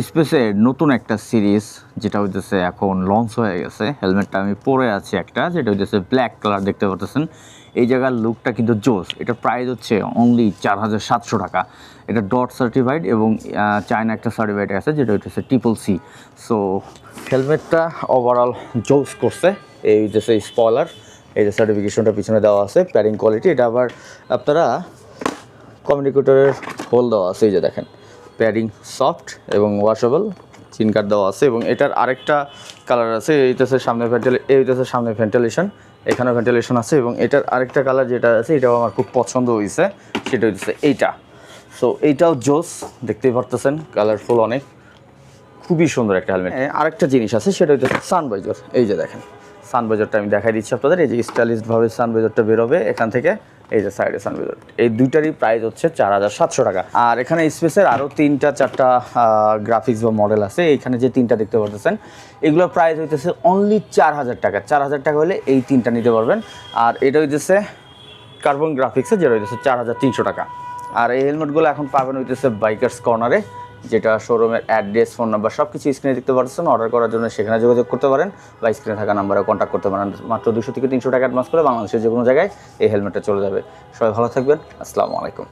স্পেসের নতুন একটা সিরিজ, যেটা হইতেছে এখন লঞ্চ হয়ে গেছে। হেলমেটটা আমি পরে আছি একটা, যেটা হইতেছে ব্ল্যাক কালার দেখতে পাচ্ছেন এই জায়গার লুকটা কিন্তু জোস। এটা প্রাইস হচ্ছে অনলি চার হাজার সাতশো টাকা। এটা ডট সার্টিফাইড এবং চায়না একটা সার্টিফাইড আছে, যেটা হইতেছে ট্রিপল সি সো হেলমেটটা ওভারঅল জোস করছে। এই হইতেছে স্পয়লার এই যে সার্টিফিকেশনটা পিছনে দেওয়া আছে প্যারিং কোয়ালিটি এটা আবার আপনারা কমিউনিকেটরের হোল দেওয়া আছে, এই যে দেখেন। প্যাডিং সফট এবং ওয়াশেবল চিন কার্ড দেওয়া আছে এবং এটার আরেকটা কালার আছে এইটাছে সামনে ভেন্টিলে এইটাছে সামনে ভেন্টিলেশন এখানে ভেন্টিলেশন আছে এবং এটার আরেকটা কালার যেটা আছে, এটাও আমার খুব পছন্দ হয়েছে সেটা হচ্ছে এইটা। সো এইটাও জোস, দেখতেই পারতেছেন কালারফুল অনেক, খুবই সুন্দর একটা হেলমেট আরেকটা জিনিস আছে, সেটা হচ্ছে সানবাইজার এই যে দেখেন সানবাইজারটা আমি দেখাই দিচ্ছি আপনাদের, এই যে স্টাইলিশভাবে সানবাইজারটা বেরোবে, এখান থেকে এই যে সাইডে সানবাইজার এই দুইটারই প্রাইস হচ্ছে চার হাজার সাতশো টাকা। আর এখানে স্পেসের আরও তিনটা, চারটা গ্রাফিক্স বা মডেল আছে। এখানে যে তিনটা দেখতে পারতেছেন, এগুলোর প্রাইস হইতেছে অনলি চার হাজার টাকা। চার হাজার টাকা হলে এই তিনটা নিতে পারবেন। আর এটা হইতেছে কার্বন গ্রাফিক্সে যেটা হইতেছে চার হাজার তিনশো টাকা। আর এই হেলমেটগুলো এখন পাবেন হইতেছে বাইকার্স কর্নারে যেটা শোরুমের অ্যাড্রেস ফোন নাম্বার সব কিছু স্ক্রিনে দেখতে পাচ্ছেন অর্ডার করার জন্য সেখানে যোগাযোগ করতে পারেন বা স্ক্রিনে থাকা নাম্বারে কন্ট্যাক্ট করতে পারেন। মাত্র দুশো থেকে তিনশো টাকা অ্যাডভান্স করে বাংলাদেশের যে কোনো জায়গায় এই হেলমেটটা চলে যাবে। সবাই ভালো থাকবেন। আসসালামু আলাইকুম।